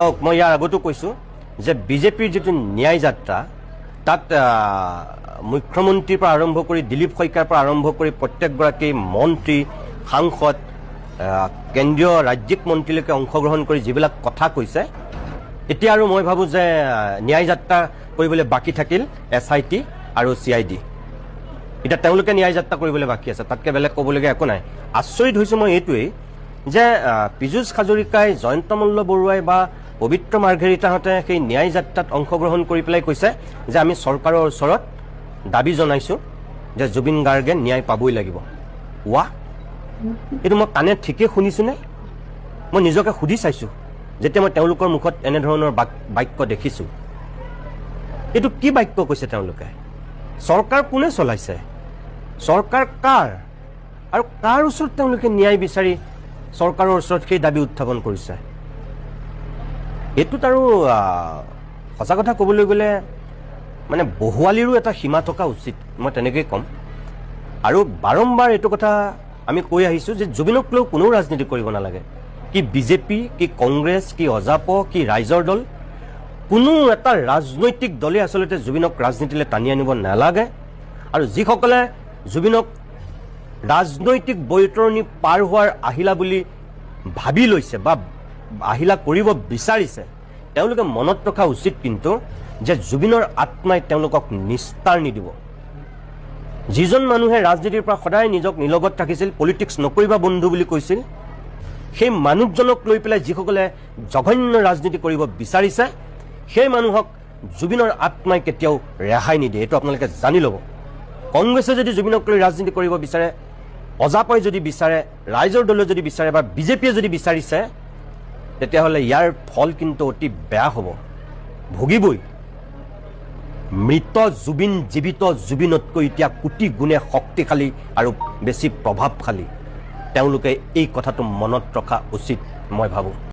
মই ইয়াৰ আগতো কৈছোঁ যে বিজেপিৰ যিটো ন্যায় যাত্ৰা তাত মুখ্যমন্ত্ৰীৰ পৰা আৰম্ভ কৰি দিলীপ শইকীয়াৰ পৰা আৰম্ভ কৰি প্ৰত্যেকগৰাকী মন্ত্ৰী সাংসদ কেন্দ্ৰীয় ৰাজ্যিক মন্ত্ৰীলৈকে অংশগ্ৰহণ কৰি যিবিলাক কথা কৈছে এতিয়া আৰু মই ভাবোঁ যে ন্যায় যাত্ৰা কৰিবলৈ বাকী থাকিল এছ আই টি আৰু চি আই ডি। এতিয়া তেওঁলোকে ন্যায় যাত্ৰা কৰিবলৈ বাকী আছে তাতকৈ বেলেগ ক'বলগীয়া একো নাই। আচৰিত হৈছোঁ মই এইটোৱেই যে পীযুষ হাজৰিকাই জয়ন্ত মল্ল বৰুৱাই বা পবিত্ৰ মাৰ্ঘেৰিটাহঁতে সেই ন্যায় যাত্ৰাত অংশগ্ৰহণ কৰি পেলাই কৈছে যে আমি চৰকাৰৰ ওচৰত দাবী জনাইছোঁ যে জুবিন গাৰ্গে ন্যায় পাবই লাগিব। ৱা এইটো মই কাণে ঠিকেই শুনিছোঁনে? মই নিজকে সুধি চাইছোঁ যেতিয়া মই তেওঁলোকৰ মুখত এনেধৰণৰ বাক- বাক্য দেখিছোঁ। এইটো কি বাক্য কৈছে তেওঁলোকে? চৰকাৰ কোনে চলাইছে? চৰকাৰ কাৰ? আৰু কাৰ ওচৰত তেওঁলোকে ন্যায় বিচাৰি চৰকাৰৰ ওচৰত সেই দাবী উত্থাপন কৰিছে? এইটোত আৰু সঁচা কথা ক'বলৈ গ'লে মানে বহুৱালিৰো এটা সীমা থকা উচিত মই তেনেকেই ক'ম। আৰু বাৰম্বাৰ এইটো কথা আমি কৈ আহিছোঁ যে জুবিনক লৈ কোনেও ৰাজনীতি কৰিব নালাগে। কি বিজেপি কি কংগ্ৰেছ কি অজাপ কি ৰাইজৰ দল কোনো এটা ৰাজনৈতিক দলে আচলতে জুবিনক ৰাজনীতিলৈ টানি আনিব নালাগে। আৰু যিসকলে জুবিনক ৰাজনৈতিক বৈতৰণি পাৰ হোৱাৰ আহিলা বুলি ভাবি লৈছে বা আহিলা কৰিব বিচাৰিছে, তেওঁলোকে মনত ৰখা উচিত কিন্তু যে জুবিনৰ আত্মাই তেওঁলোকক নিস্তাৰ নিদিব। যিজন মানুহে ৰাজনীতিৰ পৰা সদায় নিজক নিলগত ৰাখিছিল পলিটিক্স নকৰিবা বন্ধু বুলি কৈছিল, সেই মানুহজনক লৈ পেলাই যিসকলে জঘন্য ৰাজনীতি কৰিব বিচাৰিছে, সেই মানুহক জুবিনৰ আত্মাই কেতিয়াও ৰেহাই নিদিয়ে। এইটো আপোনালোকে জানি ল'ব। কংগ্ৰেছে যদি জুবিনক লৈ ৰাজনীতি কৰিব বিচাৰে, অজাপই যদি বিচাৰে, ৰাইজৰ দলে যদি বিচাৰে বা বিজেপিয়ে যদি বিচাৰিছে তেতিয়াহ'লে ইয়াৰ ফল কিন্তু অতি বেয়া হ'ব। ভুগিবই। মৃত জুবিন জীৱিত জুবিনতকৈ এতিয়া কোটি গুণে শক্তিশালী আৰু বেছি প্ৰভাৱশালী। তেওঁলোকে এই কথাটো মনত ৰখা উচিত মই ভাবোঁ।